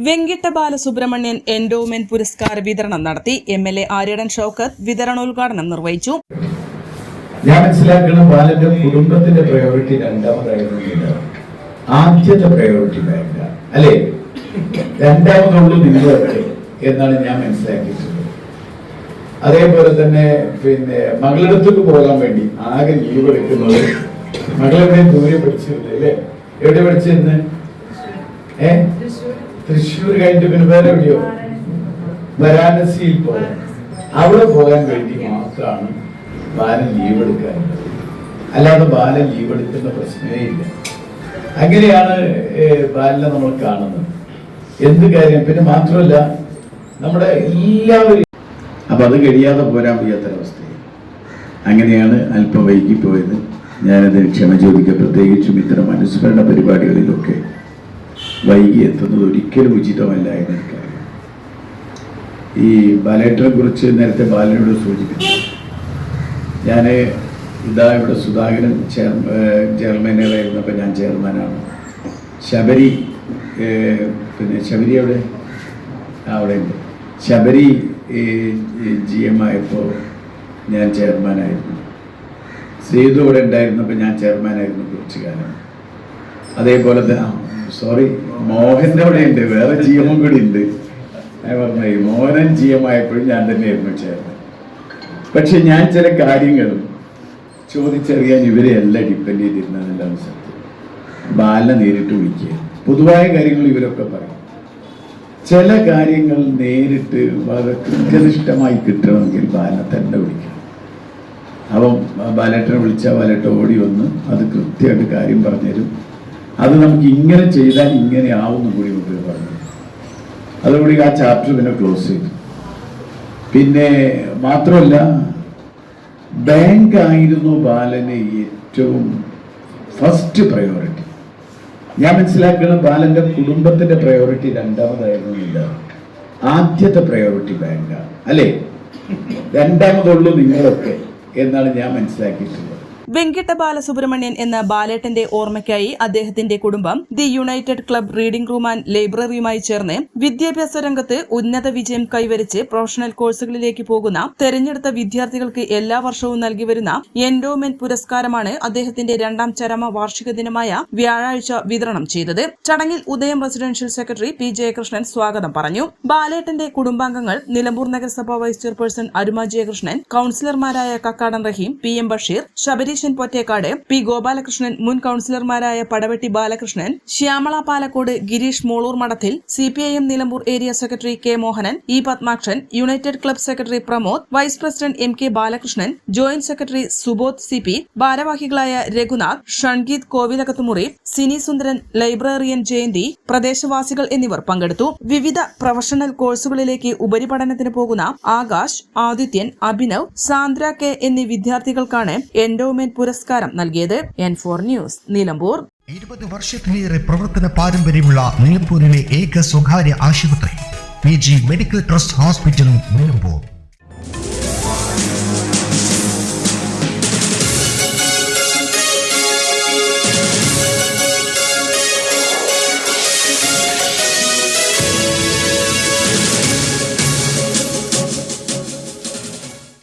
Venkitta Balasubrahmanyan endowment പുരസ്കാര വിതരണം നടത്തി M L A Aryadan Shoukath വിതരണോദ്ഘാടനം നിർവഹിച്ചു. ഞാൻ മനസ്സിലാക്കുന്ന ബാലന്റെ കുടുംബത്തിന്റെ പ്രയോറിറ്റി രണ്ടാമതായിരുന്നില്ല ആദ്യത്തെ പ്രയോറിറ്റി ബാങ്ക അല്ലേ? രണ്ടാമതുള്ളൂ നിങ്ങളൊക്കെ എന്നാണ് ഞാൻ മനസ്സിലാക്കിയിട്ടുള്ളത്. അതേപോലെ തന്നെ പിന്നെ മകളടുത്തേക്ക് പോകാൻ വേണ്ടി ആകെ ലീവ് എടുക്കുന്നത് മകളെവിടെ ദൂരെ പഠിച്ചിരുന്നു അല്ലേ? എവിടെ പഠിച്ചിരുന്ന് ഏ? തൃശ്ശൂർ കഴിഞ്ഞിട്ട് പിന്നെ വേറെ എവിടെയോ? വരാണസിയിൽ പോകാൻ അവിടെ പോകാൻ വേണ്ടി മാത്രമാണ് ബാലൻ ലീവ് എടുക്കാറുള്ളത് അല്ലാതെ ബാലൻ ലീവ് എടുക്കുന്ന പ്രശ്നമേ ഇല്ല. അങ്ങനെയാണ് ബാലനെ നമ്മൾ കാണുന്നത്. എന്ത് കാര്യം? പിന്നെ മാത്രമല്ല നമ്മുടെ എല്ലാവരും അപ്പൊ അത് കഴിയാതെ പോരാൻ വയ്യാത്തൊരവസ്ഥയായി. അങ്ങനെയാണ് അല്പം വൈകിപ്പോയത്. പോയത് ഞാനത് ക്ഷമ ചോദിക്കുക പ്രത്യേകിച്ചും ഇത്തരം അനുസ്മരണ പരിപാടികളിലൊക്കെ വൈകി എത്തുന്നത് ഒരിക്കലും ഉചിതമല്ല എന്ന് എനിക്കറിയാം. ഈ ബാലേട്ടനെ കുറിച്ച് നേരത്തെ ബാലനോട് സൂചിപ്പിച്ചു. ഞാൻ ഇതാ ഇവിടെ സുധാകരൻ ചെയർ ചെയർമാനായിരുന്നപ്പോൾ ഞാൻ ചെയർമാനാണ്. ശബരി പിന്നെ ശബരി അവിടെ അവിടെ ഉണ്ട്. ശബരി ജി എം ആയപ്പോൾ ഞാൻ ചെയർമാനായിരുന്നു. സേതു ഇവിടെ ഉണ്ടായിരുന്നപ്പോൾ ഞാൻ ചെയർമാനായിരുന്നു കുറച്ച് കാലം. അതേപോലെ തന്നെ സോറി മോഹന്റെ അവിടെ ഉണ്ട് വേറെ ജി എമ്മും കൂടി ഉണ്ട്. ഞാൻ പറഞ്ഞു മോഹനൻ ജി എം ആയപ്പോഴും ഞാൻ തന്നെയായിരുന്നു ചെയർമാൻ പക്ഷെ ഞാൻ ചില കാര്യങ്ങളും ചോദിച്ചറിയാൻ ഇവരെ എല്ലാം ഡിപ്പെൻഡ് ചെയ്തിരുന്നതെല്ലാം സത്യം. ബാലനെ നേരിട്ട് വിളിക്കുക പൊതുവായ കാര്യങ്ങൾ ഇവരൊക്കെ പറയും. ചില കാര്യങ്ങൾ നേരിട്ട് വളരെ കൃത്യനിഷ്ഠമായി കിട്ടണമെങ്കിൽ ബാലനെ തന്നെ വിളിക്കണം. അപ്പം ബാലേട്ടനെ വിളിച്ചാൽ ബാലേട്ട ഓടി വന്ന് അത് കൃത്യമായിട്ട് കാര്യം പറഞ്ഞുതരും. അത് നമുക്ക് ഇങ്ങനെ ചെയ്താൽ ഇങ്ങനെ ആവും കൂടി നമുക്ക് പറഞ്ഞു. അതോടുകൂടി ആ ചാപ്റ്റർ പിന്നെ ക്ലോസ് ചെയ്തു. പിന്നെ മാത്രമല്ല ബാങ്ക് ആയിരുന്നു ബാലന് ഏറ്റവും ഫസ്റ്റ് പ്രയോറിറ്റി ഞാൻ മനസ്സിലാക്കുന്നത് ബാലന്റെ കുടുംബത്തിന്റെ പ്രയോറിറ്റി രണ്ടാമതായിരുന്നു ഇല്ല. ആദ്യത്തെ പ്രയോറിറ്റി ബാങ്കാണ് അല്ലേ? രണ്ടാമതുള്ളൂ നിങ്ങളൊക്കെ എന്നാണ് ഞാൻ മനസ്സിലാക്കിയിട്ടുള്ളത്. വെങ്കിട്ട ബാലസുബ്രഹ്മണ്യൻ എന്ന ബാലേട്ടന്റെ ഓർമ്മയ്ക്കായി അദ്ദേഹത്തിന്റെ കുടുംബം the United Club reading room and ലൈബ്രറിയുമായി ചേർന്ന് വിദ്യാഭ്യാസ രംഗത്ത് ഉന്നത വിജയം കൈവരിച്ച് പ്രൊഫഷണൽ കോഴ്സുകളിലേക്ക് പോകുന്ന തെരഞ്ഞെടുത്ത വിദ്യാർത്ഥികൾക്ക് എല്ലാ വർഷവും നൽകി വരുന്ന എൻഡോമെന്റ് പുരസ്കാരമാണ് അദ്ദേഹത്തിന്റെ രണ്ടാം ചരമ വാർഷിക ദിനമായ വ്യാഴാഴ്ച വിതരണം ചെയ്തത്. ചടങ്ങിൽ ഉദയം റെസിഡൻഷ്യൽ സെക്രട്ടറി പി ജയകൃഷ്ണൻ സ്വാഗതം പറഞ്ഞു. ബാലേട്ടന്റെ കുടുംബാംഗങ്ങൾ നിലമ്പൂർ നഗരസഭ vice chairperson Aruma Jayakrishnan കൌൺസിലർമാരായ Kakkadan Rahim P M Basheer Shabareeshan Pottekkad P Gopalakrishnan മുൻ കൌൺസിലർമാരായ Padavetti Balakrishnan Shyamala Palakkode Gireesh Molur Madathil C P I M Nilambur area secretary K Mohanan E Padmakshan United Club secretary Pramod vice president M K Balakrishnan joint secretary Subodh C P ഭാരവാഹികളായ Raghunath Shangeeth Kovilakathumuri Sini Sundaran librarian Jayanthi പ്രദേശവാസികൾ എന്നിവർ പങ്കെടുത്തു. വിവിധ professional കോഴ്സുകളിലേക്ക് ഉപരിപഠനത്തിന് പോകുന്ന Akash Adithyan Abhinav Sandra K എന്നീ വിദ്യാർത്ഥികൾക്കാണ് എൻഡോമെന്റ് പുരസ്കാരം നൽകിയത് എൻ ഫോർ ന്യൂസ് നിലമ്പൂർ ഇരുപത് വർഷത്തിലേറെ പ്രവർത്തന പാരമ്പര്യമുള്ള നിലമ്പൂരിലെ ഏക സ്വകാര്യ ആശുപത്രി P G medical trust hospital Nilambur